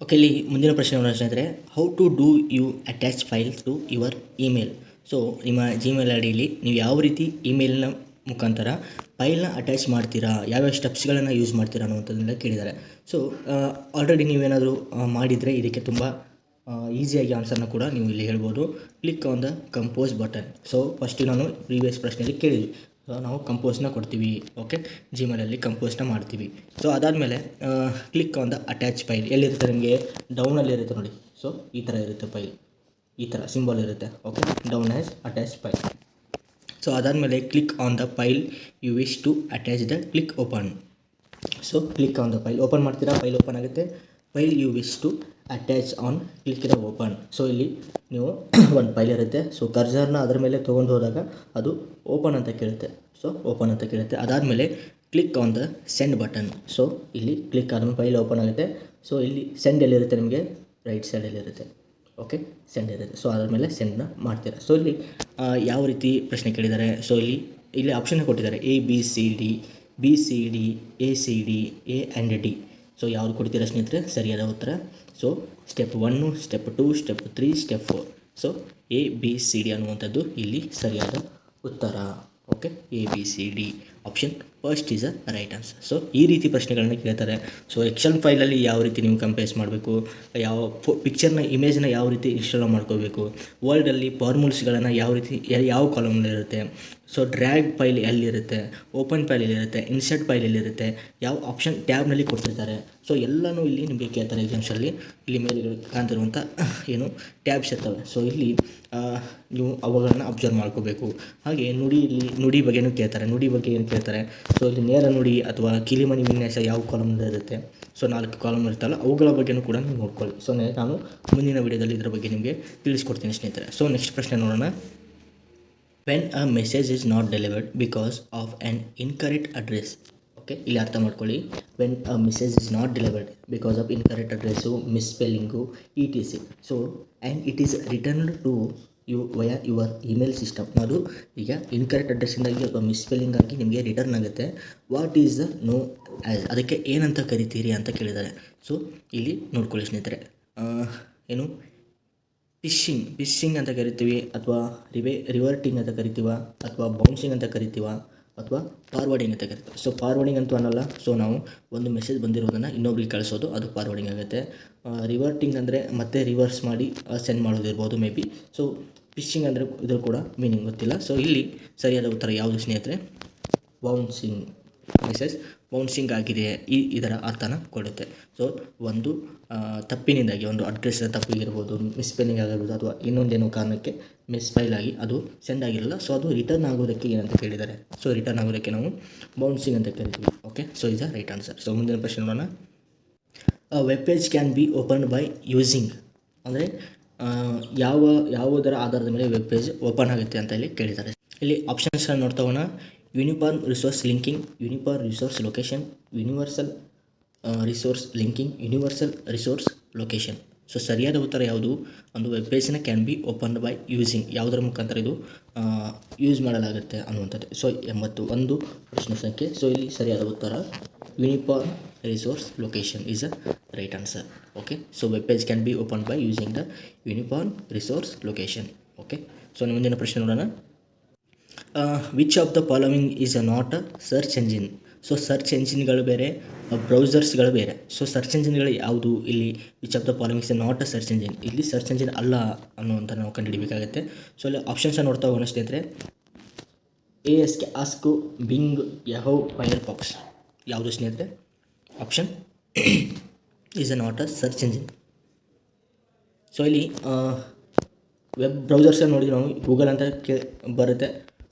ಓಕೆ ಇಲ್ಲಿ ಮುಂದಿನ ಪ್ರಶ್ನೆ ನೋಡೋಣ how to do you attach files to your email so ನಿಮ್ಮ Gmail I ಡಿಯಲ್ಲಿ ನೀವು ಯಾವ ರೀತಿ ಇಮೇಲ್ನ ಮುಖಾಂತರ ಫೈಲ್ನ ಅಟ್ಯಾಚ್ ಮಾಡ್ತೀರಾ, ಯಾವ್ಯಾವ ಸ್ಟೆಪ್ಸ್ಗಳನ್ನು ಯೂಸ್ ಮಾಡ್ತೀರಾ ಅನ್ನೋಂಥದ್ದನ್ನೆಲ್ಲ ಕೇಳಿದ್ದಾರೆ. ಸೊ ಆಲ್ರೆಡಿ ನೀವೇನಾದರೂ ಮಾಡಿದರೆ ಇದಕ್ಕೆ ತುಂಬ ಈಸಿಯಾಗಿ ಆನ್ಸರ್ನ ಕೂಡ ನೀವು ಇಲ್ಲಿ ಹೇಳ್ಬೋದು. Click on the compose button so first ನಾನು ಪ್ರೀವಿಯಸ್ ಪ್ರಶ್ನೆಯಲ್ಲಿ ಕೇಳಿದ್ವಿ. ಸೊ ನಾವು ಕಂಪೋಸ್ನ ಕೊಡ್ತೀವಿ. ಓಕೆ ಜಿಮೇಲಲ್ಲಿ ಕಂಪೋಸ್ನ ಮಾಡ್ತೀವಿ. ಸೊ ಅದಾದಮೇಲೆ click on the attach file ಎಲ್ಲಿರುತ್ತೆ ನಿಮಗೆ? ಡೌನಲ್ಲಿ ಇರುತ್ತೆ ನೋಡಿ. ಸೊ ಈ ಥರ ಇರುತ್ತೆ ಫೈಲ್ ಈ ಥರ ಸಿಂಬಲ್ ಇರುತ್ತೆ. Okay down as attach file so ಅದಾದಮೇಲೆ click on the file you wish to attach the click open so click on the file open ಮಾಡ್ತೀರಾ? ಫೈಲ್ ಓಪನ್ ಆಗುತ್ತೆ. File you wish to attach on click ಇದೆ open so ಇಲ್ಲಿ ನೀವು ಒಂದು file ಇರುತ್ತೆ. So ಕರ್ಸರ್ನ ಅದರ ಮೇಲೆ ತೊಗೊಂಡು ಹೋದಾಗ ಅದು ಓಪನ್ ಅಂತ ಕೇಳುತ್ತೆ. ಸೊ ಓಪನ್ ಅಂತ ಕೇಳುತ್ತೆ. ಅದಾದಮೇಲೆ click on the send button so ಇಲ್ಲಿ ಕ್ಲಿಕ್ ಆದಮೇಲೆ ಫೈಲ್ ಓಪನ್ ಆಗುತ್ತೆ. ಸೊ ಇಲ್ಲಿ ಸೆಂಡ್ ಎಲ್ಲಿರುತ್ತೆ ನಿಮಗೆ? ರೈಟ್ ಸೈಡಲ್ಲಿರುತ್ತೆ ಓಕೆ ಸೆಂಡ್ ಇರುತ್ತೆ. ಸೊ ಅದ್ರ ಮೇಲೆ ಸೆಂಡ್ನ ಮಾಡ್ತೀರಾ. ಸೊ ಇಲ್ಲಿ ಯಾವ ರೀತಿ ಪ್ರಶ್ನೆ ಕೇಳಿದ್ದಾರೆ? ಸೊ ಇಲ್ಲಿ ಇಲ್ಲಿ ಆಪ್ಷನ್ ಕೊಟ್ಟಿದ್ದಾರೆ. A B C D B C D A C D A and D so ಯಾವ್ದು ಕೊಡ್ತೀರಾ ಸ್ನೇಹಿತರೆ? ಸರಿಯಾದ ಉತ್ತರ. So step one step two step three step four so A B C D ಅನ್ನುವಂಥದ್ದು ಇಲ್ಲಿ ಸರಿಯಾದ ಉತ್ತರ. Okay A B C D option first is a right answer so ಈ ರೀತಿ ಪ್ರಶ್ನೆಗಳನ್ನ ಕೇಳ್ತಾರೆ. ಸೊ ಎಕ್ಸೆಲ್ ಫೈಲಲ್ಲಿ ಯಾವ ರೀತಿ ನೀವು ಕಂಪೇರ್ಸ್ ಮಾಡಬೇಕು? ಯಾವ ಫೋ ಪಿಕ್ಚರ್ನ ಇಮೇಜ್ನ ಯಾವ ರೀತಿ ಇನ್ಸ್ಟಾಲ್ ಮಾಡ್ಕೋಬೇಕು? ವರ್ಲ್ಡಲ್ಲಿ ಫಾರ್ಮುಲ್ಸ್ಗಳನ್ನು ಯಾವ ರೀತಿ, ಯಾವ ಕಾಲಮ್ನಲ್ಲಿರುತ್ತೆ ಸೊ ಡ್ರ್ಯಾಗ್ ಫೈಲ್ ಎಲ್ಲಿರುತ್ತೆ? ಓಪನ್ ಫೈಲ್ ಎಲ್ಲಿರುತ್ತೆ? ಇನ್ಸರ್ಟ್ ಫೈಲ್ ಎಲ್ಲಿರುತ್ತೆ? ಯಾವ ಆಪ್ಷನ್ ಟ್ಯಾಬ್ನಲ್ಲಿ ಕೊಟ್ಟಿರ್ತಾರೆ ಸೊ ಎಲ್ಲನೂ ಇಲ್ಲಿ ನಿಮಗೆ ಕೇಳ್ತಾರೆ ಎಕ್ಸಾಮ್ಸಲ್ಲಿ ಇಲ್ಲಿ ಮೇಲೆ ಕಾಣ್ತಿರುವಂಥ ಏನು ಟ್ಯಾಬ್ಸ್ ಇರ್ತವೆ. ಸೊ ಇಲ್ಲಿ ನೀವು ಅವುಗಳನ್ನ ಅಬ್ಸರ್ವ್ ಮಾಡ್ಕೋಬೇಕು. ಹಾಗೆ ನುಡಿ ಇಲ್ಲಿ, ನುಡಿ ಬಗ್ಗೆನೂ ಕೇಳ್ತಾರೆ. ನುಡಿ ಬಗ್ಗೆ ಏನು ಕೇಳ್ತಾರೆ? ಸೊ ಇಲ್ಲಿ ನೇರ ನುಡಿ ಅಥವಾ ಕಿಲಿಮಣಿ ವಿನ್ಯಾಸ ಯಾವ ಕಾಲಮ್ನಲ್ಲಿ ಇರುತ್ತೆ? ಸೊ ನಾಲ್ಕು ಕಾಲಮ್ ಇರ್ತಲ್ಲ ಅವುಗಳ ಬಗ್ಗೆನೂ ಕೂಡ ನೀವು ನೋಡ್ಕೊಳ್ಳಿ. ಸೊ ನಾನು ಮುಂದಿನ ವಿಡಿಯೋದಲ್ಲಿ ಇದರ ಬಗ್ಗೆ ನಿಮಗೆ ತಿಳಿಸ್ಕೊಡ್ತೀನಿ ಸ್ನೇಹಿತರೆ. ಸೊ ನೆಕ್ಸ್ಟ್ ಪ್ರಶ್ನೆ ನೋಡೋಣ. When a message is not delivered because of an incorrect address okay ಇಲ್ಲಿ ಅರ್ಥ ಮಾಡ್ಕೊಳ್ಳಿ. When a message is not delivered because of incorrect address misspelling E T C so and it is returned to you via your email system ಅದು ಈಗ incorrect ಅಡ್ರೆಸ್ಸಿಂದಾಗಿ ಅಥವಾ ಮಿಸ್ಪೆಲ್ಲಿಂಗ್ ಆಗಿ ನಿಮಗೆ return ಆಗುತ್ತೆ. What is the no ಅದಕ್ಕೆ ಏನಂತ ಕರಿತೀರಿ ಅಂತ ಕೇಳಿದ್ದಾರೆ. ಸೊ ಇಲ್ಲಿ ನೋಡ್ಕೊಳ್ಳಿ ಸ್ನೇಹಿತರೆ. ಏನು? ಫಿಶಿಂಗ್ ಫಿಶಿಂಗ್ ಅಂತ ಕರಿತೀವಿ ಅಥವಾ ರಿವೆ ರಿವರ್ಟಿಂಗ್ ಅಂತ ಕರಿತೀವ ಅಥವಾ ಬೌನ್ಸಿಂಗ್ ಅಂತ ಕರಿತೀವ ಅಥವಾ ಫಾರ್ವರ್ಡಿಂಗ್ ಅಂತ ಕರಿತೀವಿ. ಸೊ ಫಾರ್ವರ್ಡಿಂಗ್ ಅಂತೂ ಅನ್ನೋಲ್ಲ. ಸೊ ನಾವು ಒಂದು ಮೆಸೇಜ್ ಬಂದಿರೋದನ್ನು ಇನ್ನೊಬ್ರಿಗೆ ಕಳಿಸೋದು, ಅದು ಫಾರ್ವರ್ಡಿಂಗ್ ಆಗುತ್ತೆ. ರಿವರ್ಟಿಂಗ್ ಅಂದರೆ ಮತ್ತೆ ರಿವರ್ಸ್ ಮಾಡಿ ಸೆಂಡ್ ಮಾಡೋದಿರ್ಬೋದು ಮೇ ಬಿ ಸೊ ಫಿಶಿಂಗ್ ಅಂದರೆ ಇದು ಕೂಡ ಮೀನಿಂಗ್ ಗೊತ್ತಿಲ್ಲ. ಸೊ ಇಲ್ಲಿ ಸರಿಯಾದ ಉತ್ತರ ಯಾವುದು ಸ್ನೇಹಿತರೆ? ಬೌನ್ಸಿಂಗ್ ಮೆಸೇಜ್ ಬೌನ್ಸಿಂಗ್ ಆಗಿದೆ ಈ ಇದರ ಅರ್ಥನ ಕೊಡುತ್ತೆ. ಸೊ ಒಂದು ತಪ್ಪಿನಿಂದಾಗಿ, ಒಂದು ಅಡ್ರೆಸ್ ತಪ್ಪಿಗಿರ್ಬೋದು ಮಿಸ್ಪೆಲ್ಲಿಂಗ್ ಆಗಿರ್ಬೋದು, ಅಥವಾ ಇನ್ನೊಂದೇನೋ ಕಾರಣಕ್ಕೆ ಮಿಸ್ಪೈಲ್ ಆಗಿ ಅದು ಸೆಂಡ್ ಆಗಿರಲ್ಲ. ಸೊ ಅದು ರಿಟರ್ನ್ ಆಗೋದಕ್ಕೆ ಏನಂತ ಕೇಳಿದ್ದಾರೆ. ಸೊ ರಿಟರ್ನ್ ಆಗೋದಕ್ಕೆ ನಾವು ಬೌನ್ಸಿಂಗ್ ಅಂತ ಕರಿತೀವಿ. Okay so is a right answer. So ಮುಂದಿನ ಪ್ರಶ್ನೆ ನೋಡೋಣ. Web page can be open by using. ಅಂದರೆ ಯಾವ, ಯಾವುದರ ಆಧಾರದ ಮೇಲೆ ವೆಬ್ ಪೇಜ್ ಓಪನ್ ಆಗುತ್ತೆ ಅಂತ ಇಲ್ಲಿ ಕೇಳಿದ್ದಾರೆ. ಇಲ್ಲಿ ಆಪ್ಷನ್ಸ್ನ ನೋಡ್ತಾ ಹೋಗೋಣ. Uniform resource linking uniform resource location universal resource linking universal resource location so ಸರಿಯಾದ ಉತ್ತರ ಯಾವುದು? ಒಂದು web ಪೇಜ್ನ can be open by using ಯಾವುದರ ಮುಖಾಂತರ ಇದು? ಯೂಸ್ ಮಾಡಲಾಗುತ್ತೆ ಅನ್ನುವಂಥದ್ದು. ಸೊ ಎಂಬತ್ತು ಒಂದು ಪ್ರಶ್ನೆ ಸಂಖ್ಯೆ. ಸೊ ಇಲ್ಲಿ ಸರಿಯಾದ ಉತ್ತರ uniform resource location is a right answer okay so web page can be open by using the uniform resource location okay so ಮುಂದಿನ ಪ್ರಶ್ನೆ ನೋಡೋಣ. Which of the following is a not a search engine so search ಎಂಜಿನ್ಗಳು ಬೇರೆ ಬ್ರೌಸರ್ಸ್ಗಳು ಬೇರೆ. So search ಎಂಜಿನ್ಗಳು ಯಾವುದು ಇಲ್ಲಿ? Which of the following is not a search engine ಇಲ್ಲಿ ಸರ್ಚ್ ಎಂಜಿನ್ ಅಲ್ಲ ಅನ್ನುವಂಥ ನಾವು ಕಂಡುಹಿಡಿಬೇಕಾಗುತ್ತೆ. ಸೊ ಇಲ್ಲಿ ಆಪ್ಷನ್ಸ್ ನೋಡ್ತಾ ಹೋಗೋಣ ಸ್ನೇಹಿತರೆ. A S K ask Bing Yahoo fire box ಯಾವುದು ಸ್ನೇಹಿತರೆ? Option is a not a search engine so ಇಲ್ಲಿ ವೆಬ್ ಬ್ರೌಸರ್ಸ್ ನೋಡಿ ನಾವು ಗೂಗಲ್ ಅಂತ ಕೇ, ಬರುತ್ತೆ.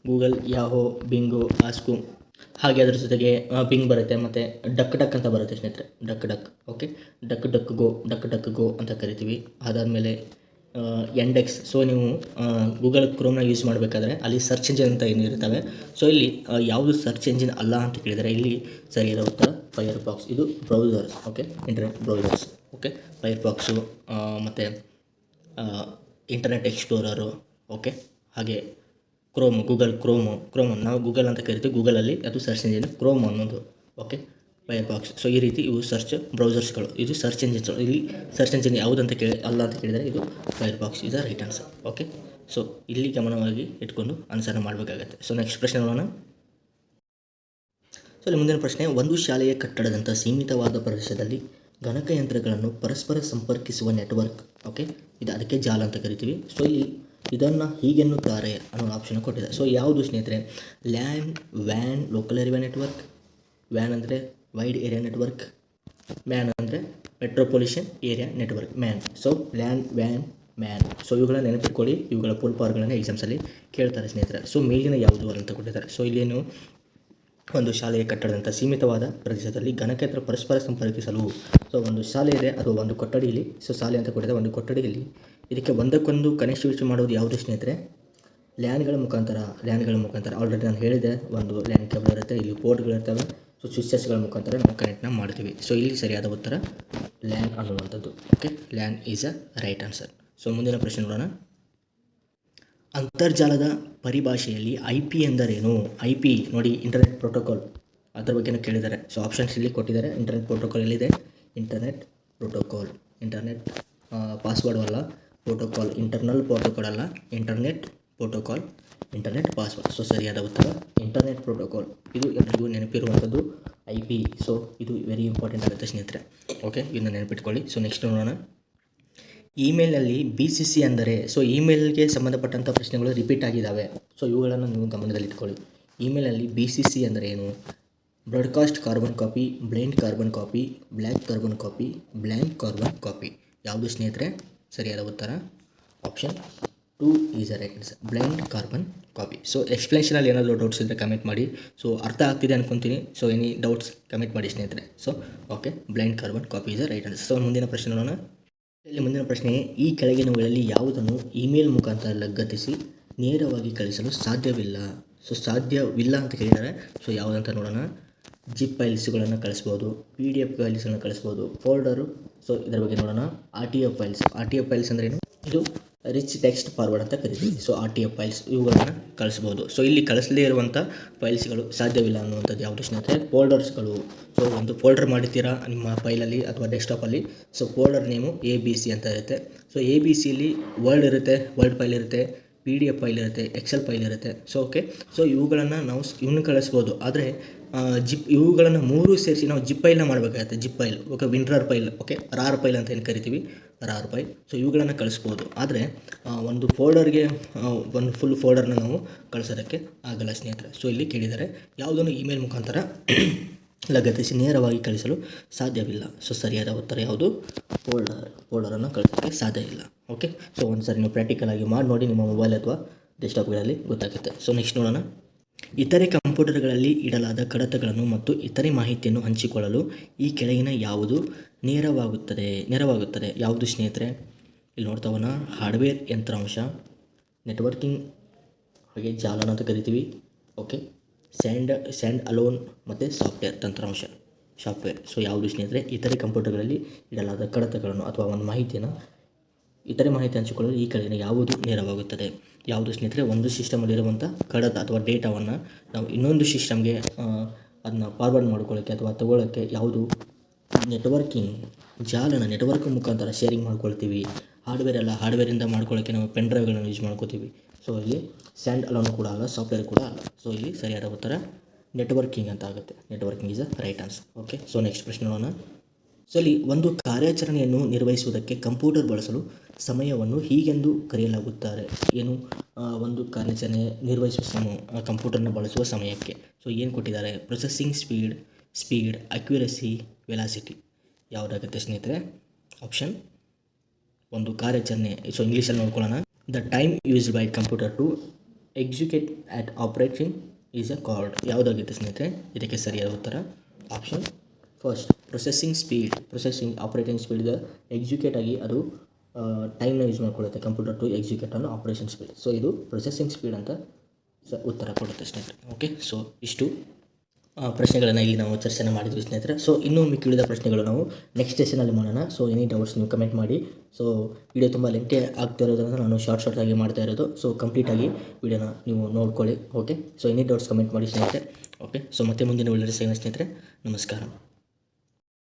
ಗೂಗಲ್, ಯಾಹೋ, ಬಿಂಗು, ಆಸ್ಕು, ಹಾಗೆ ಅದ್ರ ಜೊತೆಗೆ ಬಿಂಗ್ ಬರುತ್ತೆ, ಮತ್ತು ಡಕ್ ಡಕ್ ಅಂತ ಬರುತ್ತೆ ಸ್ನೇಹಿತರೆ. Duck duck okay duck duck go, duck duck go ಅಂತ ಕರಿತೀವಿ. ಅದಾದಮೇಲೆ ಎಂಡೆಕ್ಸ್ ಸೊ ನೀವು ಗೂಗಲ್ ಕ್ರೋಮ್ನ ಯೂಸ್ ಮಾಡಬೇಕಾದ್ರೆ ಅಲ್ಲಿ ಸರ್ಚ್ ಎಂಜಿನ್ ಅಂತ ಏನು ಇರ್ತವೆ. ಸೊ ಇಲ್ಲಿ ಯಾವುದು ಸರ್ಚ್ ಇಂಜಿನ್ ಅಲ್ಲ ಅಂತ ಕೇಳಿದರೆ ಇಲ್ಲಿ ಸರಿಯಾದ ಉತ್ತರ ಫೈರ್ ಬಾಕ್ಸ್ ಇದು browsers okay internet browsers okay fire box ಮತ್ತು ಇಂಟರ್ನೆಟ್ ಎಕ್ಸ್ಪ್ಲೋರರು ಓಕೆ ಹಾಗೆ ಕ್ರೋಮ್ ಗೂಗಲ್ ಕ್ರೋಮು ಕ್ರೋಮ್ ನಾವು ಗೂಗಲ್ ಅಂತ ಕರಿತೀವಿ. ಗೂಗಲಲ್ಲಿ ಅದು ಸರ್ಚ್ ಇಂಜಿನ್ ಕ್ರೋಮ್ ಅನ್ನೋದು. ಓಕೆ ಫೈರ್ ಬಾಕ್ಸ್ ಸೊ ಈ ರೀತಿ ಇವು ಸರ್ಚ್ ಬ್ರೌಸರ್ಸ್ಗಳು ಇದು ಸರ್ಚ್ ಇಂಜಿನ್ಸ್ ಇಲ್ಲಿ ಸರ್ಚ್ ಇಂಜಿನ್ ಯಾವುದಂತ ಕೇಳಿ, ಅಲ್ಲ ಅಂತ ಕೇಳಿದರೆ ಇದು ಫೈರ್ ಬಾಕ್ಸ್ ಇದು ರೈಟ್ ಆನ್ಸರ್ ಓಕೆ ಸೊ ಇಲ್ಲಿ ಗಮನವಾಗಿ ಇಟ್ಕೊಂಡು ಆನ್ಸರ್ನ ಮಾಡಬೇಕಾಗತ್ತೆ. ಸೊ ನೆಕ್ಸ್ಟ್ ಪ್ರಶ್ನೆ ನೋಡೋಣ. ಸೊ ಇಲ್ಲಿ ಮುಂದಿನ ಪ್ರಶ್ನೆ. ಒಂದು ಶಾಲೆಯ ಕಟ್ಟಡದಂಥ ಸೀಮಿತವಾದ ಪ್ರದೇಶದಲ್ಲಿ ಗಣಕಯಂತ್ರಗಳನ್ನು ಪರಸ್ಪರ ಸಂಪರ್ಕಿಸುವ ನೆಟ್ವರ್ಕ್ ಓಕೆ ಇದು ಅದಕ್ಕೆ ಜಾಲ ಅಂತ ಕರಿತೀವಿ. ಸೊ ಇಲ್ಲಿ ಇದನ್ನು ಹೀಗೆನ್ನುತ್ತಾರೆ ಅನ್ನೋ ಆಪ್ಷನ್ ಕೊಟ್ಟಿದೆ ಸೊ ಯಾವುದು ಸ್ನೇಹಿತರೆ? LAN van local area network van ಅಂದರೆ ವೈಡ್ ಏರಿಯಾ ನೆಟ್ವರ್ಕ್ ಮ್ಯಾನ್ ಅಂದರೆ ಮೆಟ್ರೋಪೊಲಿಷನ್ area network man so LAN van man so ಇವುಗಳನ್ನ ನೆನಪಿಟ್ಕೊಳ್ಳಿ. ಇವುಗಳ ಫುಲ್ ಪವರ್ಗಳನ್ನು ಎಕ್ಸಾಮ್ಸಲ್ಲಿ ಕೇಳ್ತಾರೆ ಸ್ನೇಹಿತರೆ. ಸೊ ಮೇಲಿನ ಯಾವುದು ಅಂತ ಕೊಟ್ಟಿದ್ದಾರೆ. ಸೊ ಇಲ್ಲೇನು ಒಂದು ಶಾಲೆಯ ಕಟ್ಟಡದಂಥ ಸೀಮಿತವಾದ ಪ್ರದೇಶದಲ್ಲಿ ಘನಕ್ಷೇತ್ರ ಪರಸ್ಪರ ಸಂಪರ್ಕಿಸಲು. ಸೊ ಒಂದು ಶಾಲೆ ಇದೆ, ಅದು ಒಂದು ಕೊಠಡಿಯಲ್ಲಿ. ಸೊ ಶಾಲೆ ಅಂತ ಕೊಟ್ಟಿದೆ, ಒಂದು ಕೊಠಡಿಯಲ್ಲಿ. ಇದಕ್ಕೆ ಒಂದಕ್ಕೊಂದು ಕನೆಕ್ಟಿವಿಟಿ ಮಾಡೋದು ಯಾವುದು ಸ್ನೇಹಿತರೆ? ಲ್ಯಾನ್ಗಳ ಮುಖಾಂತರ ಲ್ಯಾನ್ಗಳ ಮುಖಾಂತರ. ಆಲ್ರೆಡಿ ನಾನು ಹೇಳಿದೆ, ಒಂದು ಲ್ಯಾನ್ ಕೇಬಲ್ ಇರುತ್ತೆ ಇಲ್ಲಿ ಪೋರ್ಟ್ಗಳಿರ್ತವೆ ಸೊ ಸ್ವಿಚಸ್ಗಳ ಮುಖಾಂತರ ನಾವು ಕನೆಕ್ಟ್ನ ಮಾಡ್ತೀವಿ. ಸೊ ಇಲ್ಲಿ ಸರಿಯಾದ ಉತ್ತರ ಲ್ಯಾನ್ ಅನ್ನುವಂಥದ್ದು. Okay LAN is a right answer so ಮುಂದಿನ ಪ್ರಶ್ನೆ ನೋಡೋಣ. ಅಂತರ್ಜಾಲದ ಪರಿಭಾಷೆಯಲ್ಲಿ ಐ ಪಿ ಎಂದರೇನು? ಐ ಪಿ, ನೋಡಿ ಇಂಟರ್ನೆಟ್ ಪ್ರೋಟೋಕಾಲ್ ಅದರ ಬಗ್ಗೆನೂ ಕೇಳಿದ್ದಾರೆ. ಸೊ ಆಪ್ಷನ್ಸ್ ಇಲ್ಲಿ ಕೊಟ್ಟಿದ್ದಾರೆ. ಇಂಟರ್ನೆಟ್ ಪ್ರೋಟೋಕಾಲ್ ಎಲ್ಲಿದೆ? ಇಂಟರ್ನೆಟ್ ಪ್ರೋಟೋಕಾಲ್ ಇಂಟರ್ನೆಟ್ ಪಾಸ್ವರ್ಡ್ ಅಲ್ಲ. ಪ್ರೋಟೋಕಾಲ್ ಇಂಟರ್ನಲ್ ಪ್ರೋಟೋಕಾಲ್ ಅಲ್ಲ. Internet protocol internet password so ಸರಿಯಾದ ಉತ್ತರ ಇಂಟರ್ನೆಟ್ ಪ್ರೋಟೋಕಾಲ್ ಇದು ಎಲ್ಲರಿಗೂ ನೆನಪಿರುವಂಥದ್ದು ಐ ಪಿ. ಸೊ ಇದು ವೆರಿ ಇಂಪಾರ್ಟೆಂಟ್ ಆಗುತ್ತೆ ಸ್ನೇಹಿತರೆ. ಓಕೆ ಇದನ್ನ ನೆನಪಿಟ್ಕೊಳ್ಳಿ. ಸೊ ನೆಕ್ಸ್ಟ್ ನೋಡೋಣ. ಇಮೇಲ್ನಲ್ಲಿ ಬಿ ಸಿ ಸಿ ಅಂದರೆ, ಸೊ ಇಮೇಲ್ಗೆ ಸಂಬಂಧಪಟ್ಟಂಥ ಪ್ರಶ್ನೆಗಳು ರಿಪೀಟ್ ಆಗಿದ್ದಾವೆ. ಸೊ ಇವುಗಳನ್ನು ನೀವು ಗಮನದಲ್ಲಿಟ್ಕೊಳ್ಳಿ ಇಮೇಲಲ್ಲಿ ಬಿ ಸಿ ಸಿ ಅಂದರೆ ಏನು? Broadcast carbon copy, blind carbon copy, black carbon copy, blank carbon copy. ಯಾವುದು ಸ್ನೇಹಿತರೆ? ಸರಿಯಾದ ಉತ್ತರ? Option two is a right blind carbon copy. So ಎಕ್ಸ್ಪ್ಲೇಷನಲ್ಲಿ ಏನಾದರೂ ಡೌಟ್ಸ್ ಇದ್ದರೆ ಕಮೆಂಟ್ ಮಾಡಿ. ಸೊ ಅರ್ಥ ಆಗ್ತಿದೆ ಅನ್ಕೊತೀನಿ. ಸೊ ಎನಿ ಡೌಟ್ಸ್ ಕಮೆಂಟ್ ಮಾಡಿ ಸ್ನೇಹಿತರೆ. So okay, blind carbon copy is a right answer. So ಮುಂದಿನ ಪ್ರಶ್ನೆ ನೋಡೋಣ. ಇಲ್ಲಿ ಮುಂದಿನ ಪ್ರಶ್ನೆ, ಈ ಕೆಳಗಿನವುಗಳಲ್ಲಿ ಯಾವುದನ್ನು ಇಮೇಲ್ ಮುಖಾಂತರ ಲಗತ್ತಿಸಿ ನೇರವಾಗಿ ಕಳಿಸಲು ಸಾಧ್ಯವಿಲ್ಲ. ಸೊ, ಸಾಧ್ಯವಿಲ್ಲ ಅಂತ ಕೇಳಿದ್ದಾರೆ. ಸೊ, ಯಾವುದಂತ ನೋಡೋಣ. ಜಿಪ್ ಫೈಲ್ಸ್ಗಳನ್ನು ಕಳಿಸ್ಬೋದು, ಪಿ ಡಿ ಎಫ್ ಫೈಲ್ಸ್ಗಳನ್ನು ಕಳಿಸ್ಬೋದು, ಫೋಲ್ಡರು. ಸೊ, ಇದರ ಬಗ್ಗೆ ನೋಡೋಣ. R T F files. R T F files ಅಂದ್ರೇನು? ಇದು ರಿಚ್ ಟೆಕ್ಸ್ಟ್ ಫಾರ್ವರ್ಡ್ ಅಂತ ಕರಿತೀವಿ. So R T F files ಇವುಗಳನ್ನು ಕಳಿಸ್ಬೋದು. ಸೊ ಇಲ್ಲಿ ಕಳಿಸದೇ ಇರುವಂಥ ಫೈಲ್ಸ್ಗಳು ಸಾಧ್ಯವಿಲ್ಲ ಅನ್ನುವಂಥದ್ದು ಯಾವುದು ಸ್ನೇಹಿತರೆ ಫೋಲ್ಡರ್ಸ್ಗಳು ಸೊ ಒಂದು ಫೋಲ್ಡರ್ ಮಾಡಿರ್ತೀರಾ ನಿಮ್ಮ ಫೈಲಲ್ಲಿ ಅಥವಾ ಡೆಸ್ಕ್ಟಾಪಲ್ಲಿ so folder name A B C ಅಂತ ಇರುತ್ತೆ. ಸೊ ಎ ಬಿ ಸಿಲಿ ವರ್ಡ್ ಇರುತ್ತೆ ವರ್ಡ್ ಫೈಲ್ ಇರುತ್ತೆ ಪಿ ಡಿ ಎಫ್ ಫೈಲ್ ಇರುತ್ತೆ ಎಕ್ಸೆಲ್ ಫೈಲ್ ಇರುತ್ತೆ. ಸೊ ಓಕೆ ಸೊ ಇವುಗಳನ್ನು ನಾವು ಇವನ್ನು ಕಳಿಸ್ಬೋದು. ಆದರೆ ಜಿಪ್ ಇವುಗಳನ್ನು ಮೂರು ಸೇರಿಸಿ ನಾವು ಜಿಪ್ ಫೈಲ್ನ ಮಾಡಬೇಕಾಗುತ್ತೆ. Zip file okay WinRAR file okay RAR file ಅಂತ ಏನು ಕರಿತೀವಿ? ರಾರ್ ಫೈಲ್ ಸೊ ಇವುಗಳನ್ನು ಕಳಿಸ್ಬೋದು. ಆದರೆ ಒಂದು ಫೋಲ್ಡರ್ಗೆ ಒಂದು ಫುಲ್ ಫೋಲ್ಡರ್ನ ನಾವು ಕಳಿಸೋದಕ್ಕೆ ಆಗಲ್ಲ ಸ್ನೇಹಿತರೆ. ಸೊ ಇಲ್ಲಿ ಕೇಳಿದ್ದಾರೆ. ಯಾವುದನ್ನು ಇಮೇಲ್ ಮುಖಾಂತರ ಲಗತ್ತಿಸಿ ನೇರವಾಗಿ ಕಳಿಸಲು ಸಾಧ್ಯವಿಲ್ಲ. ಸೊ ಸರಿಯಾದ ಉತ್ತರ ಯಾವುದು? ಫೋಲ್ಡರ್ ಫೋಲ್ಡರನ್ನು ಕಳಿಸೋಕ್ಕೆ ಸಾಧ್ಯ ಇಲ್ಲ. ಓಕೆ ಸೊ ಒಂದು ಸರಿ ನೀವು ಪ್ರಾಕ್ಟಿಕಲ್ ಆಗಿ ಮಾಡಿ ನೋಡಿ. ನಿಮ್ಮ ಮೊಬೈಲ್ ಅಥವಾ ಡೆಸ್ಕ್ಟಾಪ್ಗಳಲ್ಲಿ ಗೊತ್ತಾಗುತ್ತೆ. ಸೊ ನೆಕ್ಸ್ಟ್ ನೋಡೋಣ. ಇತರೆ ಕಂಪ್ಯೂಟರ್ಗಳಲ್ಲಿ ಇಡಲಾದ ಕಡತಗಳನ್ನು ಮತ್ತು ಇತರೆ ಮಾಹಿತಿಯನ್ನು ಹಂಚಿಕೊಳ್ಳಲು ಈ ಕೆಳಗಿನ ಯಾವುದು? ನೇರವಾಗುತ್ತದೆ, ನೆರವಾಗುತ್ತದೆ. ಯಾವುದು ಸ್ನೇಹಿತರೆ? ಇಲ್ಲಿ ನೋಡ್ತಾವನ ಹಾರ್ಡ್ವೇರ್ ಯಂತ್ರಾಂಶ. ನೆಟ್ವರ್ಕಿಂಗ್. ಹಾಗೆ ಜಾಲನ ಅಂತ ಕರಿತೀವಿ. ಓಕೆ ಸ್ಯಾಂಡ್ ಸ್ಯಾಂಡ್ ಅಲೋನ್ ಮತ್ತು ಸಾಫ್ಟ್ವೇರ್ ತಂತ್ರಾಂಶ. ಸಾಫ್ಟ್ವೇರ್ ಸೊ ಯಾವುದು ಸ್ನೇಹಿತರೆ? ಇತರೆ ಕಂಪ್ಯೂಟರ್ಗಳಲ್ಲಿ ಇಡಲಾದ ಕಡತಗಳನ್ನು ಅಥವಾ ಒಂದು ಮಾಹಿತಿಯನ್ನು ಇತರೆ ಮಾಹಿತಿ ಹಂಚಿಕೊಳ್ಳಲು ಈ ಕೆಳಗಿನ ಯಾವುದು ನೇರವಾಗುತ್ತದೆ? ಯಾವುದು ಸ್ನೇಹಿತರೆ? ಒಂದು ಸಿಸ್ಟಮಲ್ಲಿರುವಂಥ ಕಡತ ಅಥವಾ ಡೇಟಾವನ್ನು ನಾವು ಇನ್ನೊಂದು ಸಿಸ್ಟಮ್ಗೆ ಅದನ್ನ ಫಾರ್ವರ್ಡ್ ಮಾಡ್ಕೊಳ್ಳೋಕ್ಕೆ ಅಥವಾ ತಗೊಳ್ಳೋಕ್ಕೆ ಯಾವುದು ನೆಟ್ವರ್ಕಿಂಗ್ ಜಾಲನ ನೆಟ್ವರ್ಕ್ ಮುಖಾಂತರ ಶೇರಿಂಗ್ ಮಾಡ್ಕೊಳ್ತೀವಿ. ಹಾರ್ಡ್ವೇರ್ ಎಲ್ಲ ಹಾರ್ಡ್ವೇರಿಂದ ಮಾಡ್ಕೊಳ್ಳೋಕ್ಕೆ ನಾವು ಪೆನ್ ಡ್ರೈವ್ಗಳನ್ನು ಯೂಸ್ ಮಾಡ್ಕೋತೀವಿ. ಸೊ ಇಲ್ಲಿ ಸ್ಯಾಂಡ್ ಅಲೋನ್ ಕೂಡ ಅಲ್ಲ ಸಾಫ್ಟ್ವೇರ್ ಕೂಡ ಅಲ್ಲ. ಸೊ ಇಲ್ಲಿ ಸರಿಯಾದ ಉತ್ತರ ನೆಟ್ವರ್ಕಿಂಗ್ ಅಂತ ಆಗುತ್ತೆ. Networking is a right answer okay so next ಪ್ರಶ್ನೆ ನೋಡೋಣ. ಸೊ ಇಲ್ಲಿ ಒಂದು ಕಾರ್ಯಾಚರಣೆಯನ್ನು ನಿರ್ವಹಿಸುವುದಕ್ಕೆ ಕಂಪ್ಯೂಟರ್ ಬಳಸಲು ಸಮಯವನ್ನು ಹೀಗೆಂದು ಕರೆಯಲಾಗುತ್ತಾರೆ. ಏನು? ಒಂದು ಕಾರ್ಯಾಚರಣೆ ನಿರ್ವಹಿಸುವ ಸಮ ಕಂಪ್ಯೂಟರ್ನ ಬಳಸುವ ಸಮಯಕ್ಕೆ. ಸೊ ಏನು ಕೊಟ್ಟಿದ್ದಾರೆ? Processing speed speed accuracy velocity. ಯಾವುದಾಗುತ್ತೆ ಸ್ನೇಹಿತರೆ? ಆಪ್ಷನ್ ಒಂದು ಕಾರ್ಯಾಚರಣೆ. ಸೊ ಇಂಗ್ಲೀಷಲ್ಲಿ ನೋಡ್ಕೊಳ್ಳೋಣ. The time use by computer to execute at operating is a card ಯಾವುದಾಗುತ್ತೆ ಸ್ನೇಹಿತರೆ? ಇದಕ್ಕೆ ಸರಿಯಾದ ಉತ್ತರ. Option first processing speed processing operating speed execute ಆಗಿ ಅದು ಟೈಮ್ನ ಯೂಸ್ ಮಾಡ್ಕೊಳ್ಳುತ್ತೆ. ಕಂಪ್ಯೂಟರ್ ಟು ಎಕ್ಸಿಕ್ಯೂಟ್ ಅನ್ನು ಆಪ್ರೇಷನ್ ಸ್ಪೀಡ್ ಸೊ ಇದು ಪ್ರೊಸೆಸಿಂಗ್ ಸ್ಪೀಡ್ ಅಂತ ಸ ಉತ್ತರ ಕೊಡುತ್ತೆ ಸ್ನೇಹಿತರೆ. ಓಕೆ ಸೊ ಇಷ್ಟು. ಪ್ರಶ್ನೆಗಳನ್ನು ಇಲ್ಲಿ ನಾವು ಚರ್ಚೆ ಮಾಡಿದ್ವಿ ಸ್ನೇಹಿತರೆ. ಸೊ ಇನ್ನೂ ಮಿಕ್ಕಿಳಿದ ಪ್ರಶ್ನೆಗಳು ನಾವು ನೆಕ್ಸ್ಟ್ ಸೆಷನಲ್ಲಿ ಮಾಡೋಣ. ಸೊ ಎನಿ ಡೌಟ್ಸ್ ನೀವು ಕಮೆಂಟ್ ಮಾಡಿ. ಸೊ ವಿಡಿಯೋ ತುಂಬ ಲೆಂಟಿ ಇರೋದನ್ನು ನಾನು ಶಾರ್ಟ್ ಶಾರ್ಟ್ ಆಗಿ ಮಾಡ್ತಾ ಇರೋದು. ಸೊ ಕಂಪ್ಲೀಟಾಗಿ ವಿಡಿಯೋನ ನೀವು ನೋಡ್ಕೊಳ್ಳಿ. Okay so any doubts comment ಮಾಡಿ ಸ್ನೇಹಿತರೆ. ಓಕೆ ಸೊ ಮತ್ತೆ ಮುಂದಿನ ಒಳ್ಳೆಯ ಸ್ನೇಹಿತರೆ, ನಮಸ್ಕಾರ.